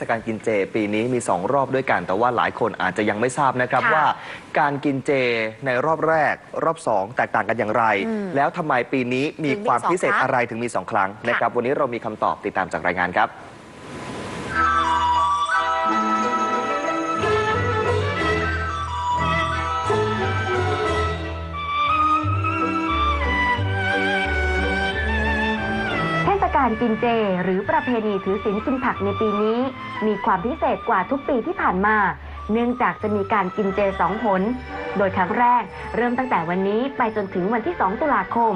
ศกาลกินเจปีนี้มี 2 รอบด้วยกัน แต่ว่าหลายคนอาจจะยังไม่ทราบนะครับค่ะว่า การกินเจในรอบแรก รอบ 2 แตกต่างกันอย่างไร อืมแล้วทำไมปีนี้มีถึงมีความสองพิเศษครั้งอะไรถึงมี 2 ครั้งนะครับวันนี้เรามีคำตอบติดตามจากรายงานครับ กาลกินเจ หรือประเพณีถือศีลกินผักในปีนี้ มีความพิเศษกว่าทุกปีที่ผ่านมา เนื่องจากจะมีการกินเจสองหนโดยครั้งแรกเริ่มตั้งแต่วันนี้ไปจนถึงวันที่ 2 ตุลาคม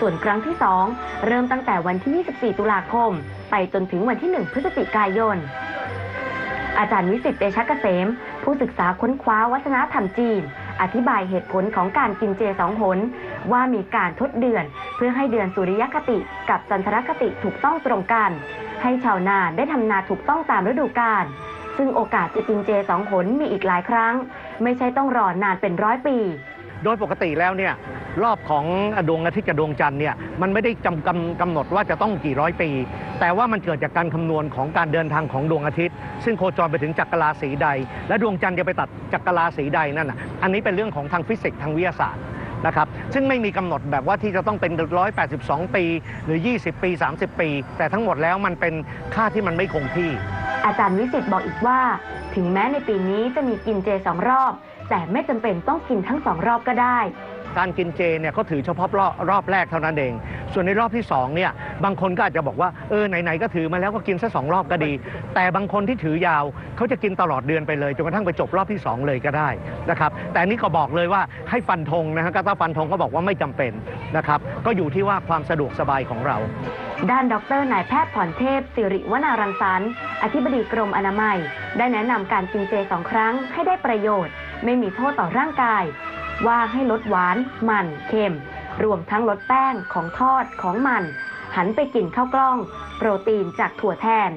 ส่วนครั้งที่ 2 เริ่มตั้งแต่วันที่ 24 ตุลาคม ไปจนถึงวันที่ 1 พฤศจิกายน อาจารย์วิสิตเตชะเกษม ผู้ศึกษาค้นคว้าวัฒนธรรมจีน อธิบายเหตุผลของการกินเจสองหน ว่ามีการทดเดือน เพื่อให้เดือนสุริยคติกับจันทรคติถูกต้องตรงกัน ให้ชาวนาได้ทำนาถูกต้องตามฤดูกาลซึ่งโอกาสจะกินเจสองหนมีอีกหลายครั้ง ไม่ใช่ต้องรอนานเป็นร้อยปี โดยปกติแล้วเนี่ยรอบของดวงอาทิตย์กับดวงจันทร์เนี่ยมันไม่ได้จำกำกำหนดว่าจะต้องกี่ร้อยปี แต่ว่ามันเกิดจากการคำนวณของการเดินทางของดวงอาทิตย์ ซึ่งโคจรไปถึงจักรราศีใด และดวงจันทร์จะไปตัดจักรราศีใดนั่นอะอันนี้เป็นเรื่องของทางฟิสิกส์ทางวิทยาศาสตร์ นะครับซึ่งไม่มีกำหนดแบบว่าที่จะต้องเป็น 182 ปี หรือ 20 ปี 30 ปี แต่ทั้งหมดแล้วมันเป็นค่าที่มันไม่คงที่ อาจารย์วิสิตบอกอีกว่า ถึงแม้ในปีนี้จะมีกินเจสองรอบ แต่ไม่จำเป็นต้องกินทั้งสองรอบก็ได้ การกินเจเนี่ยเขาถือเฉพาะรอบรอบแรกเท่านั้นเอง ส่วนในรอบที่2เนี่ยบางคนก็อาจจะบอกว่าเออไหนๆก็ถือมาแล้วก็กินสักสองรอบก็ดี แต่บางคนที่ถือยาวเขาจะกินตลอดเดือนไปเลยจนกระทั่งไปจบรอบที่ 2 เลยก็ได้นะครับแต่นนี้ก็บอกเลยว่าให้ฟันธงนะฮะก็ถ้าฟันธงก็บอกว่าไม่จำเป็นนะครับก็อยู่ที่ว่าความสะดวกสบายของเราด้านดรนายแพทย์ผ่อนเทพ สิริวนารังสรรค์อธิบดีกรมอนามัย ได้แนะนำการกินเจสองครั้งให้ได้ประโยชน์ ไม่มีโทษต่อร่างกาย ว่าให้ลดหวาน มัน เค็ม รวมทั้งลดแป้งของทอดของมัน หันไปกินข้าวกล้อง โปรตีนจากถั่วแทน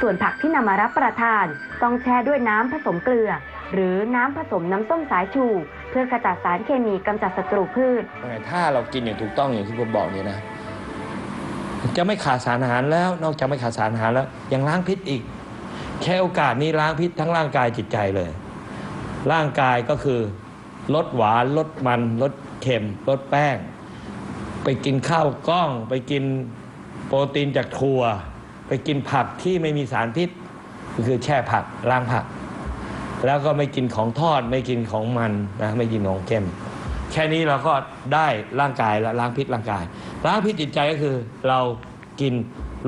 ส่วนผักที่นำมารับประทาน ต้องแช่ด้วยน้ำผสมเกลือ หรือน้ำผสมน้ำส้มสายชู เพื่อกระจัดสารเคมีกำจัดศัตรูพืช ถ้าเรากินอย่างถูกต้องอย่างที่ผมบอกเนี่ยนะจะไม่ขาดสารอาหารแล้วนอกจากไม่ขาดสารอาหารแล้วยังล้างพิษอีก แค่โอกาสนี้ล้างพิษทั้งร่างกายจิตใจเลย ร่างกายก็คือลดหวานลดมันลดเค็มลดแป้ง ไปกินข้าวกล้อง ไปกินโปรตีนจากถั่ว ไปกินผักที่ไม่มีสารพิษ ก็คือแช่ผักล้างผัก แล้วก็ไม่กินของทอดไม่กินของมันนะไม่กินของเค็มแค่นี้เราก็ได้ร่างกายและล้างพิษร่างกาย ล้างพิษจิตใจก็คือเรากิน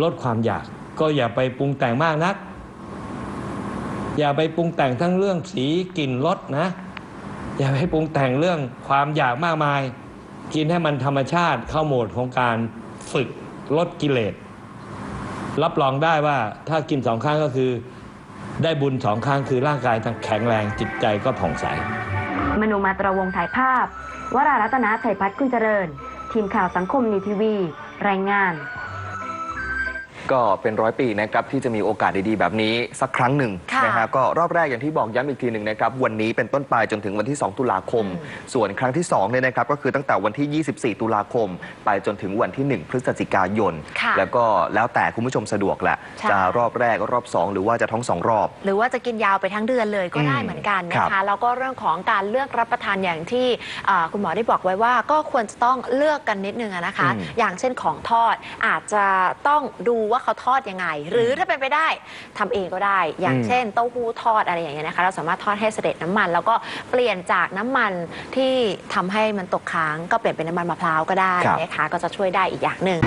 ลดความอยาก ก็อย่าไปปรุงแต่งมากนัก อย่าไปปรุงแต่งทั้งเรื่องสีกลิ่นรสนะ อย่าไปปรุงแต่งเรื่องความอยากมากมาย กินให้มันธรรมชาติเข้าโหมดของการฝึกลดกิเลส รับรองได้ว่าถ้ากินสองครั้งก็คือ ได้บุญสองครั้งคือร่างกายแข็งแรงจิตใจก็ผ่องใส มนูมาตรวงถ่ายภาพ วรารัตนาชัยพัฒน์คุณเจริญ ทีมข่าวสังคมนีทีวี รายงาน ก็เป็นร้อยปีนะครับที่จะมีโอกาสดีๆแบบนี้สักครั้งหนึ่งค่ะนะฮะก็รอบแรกอย่างที่บอกย้ำอีกทีหนึ่งนะครับวันนี้เป็นต้นไปจนถึงวันที่ 2 ตุลาคมอืมส่วนครั้งที่2เนี่ยนะครับก็คือตั้งแต่วันที่ 24 ตุลาคม ไปจนถึงวันที่ 1 พฤศจิกายน ค่ะแล้วก็แล้วแต่คุณผู้ชมสะดวกแหละใช่ จะรอบแรกรอบ2หรือว่าจะทั้งสองรอบ หรือว่าจะกินยาวไปทั้งเดือนเลยก็ได้อืมเหมือนกันครันะบคะแล้วก็เรื่องของการเลือกรับประทานอย่างที่อ่าคุณหมอได้บอกไว้ว่า ก็ควรจะต้องเลือกกันนิดนึงอะนะคะ อืมอย่างเช่นของทอดอาจจะต้องดูว่าเขาทอดยังไง หรือถ้าเป็นไปได้ทำเองก็ได้ อย่างอืมเช่นเต้าหู้ทอดอะไรอย่างเงี้ยนะคะ เราสามารถทอดให้เสด็จน้ำมัน แล้วก็เปลี่ยนจากน้ำมันที่ทำให้มันตกค้าง ก็เปลี่ยนเป็นน้ำมันมะพร้าวก็ได้ครับ นะคะก็จะช่วยได้อีกอย่างหนึ่ง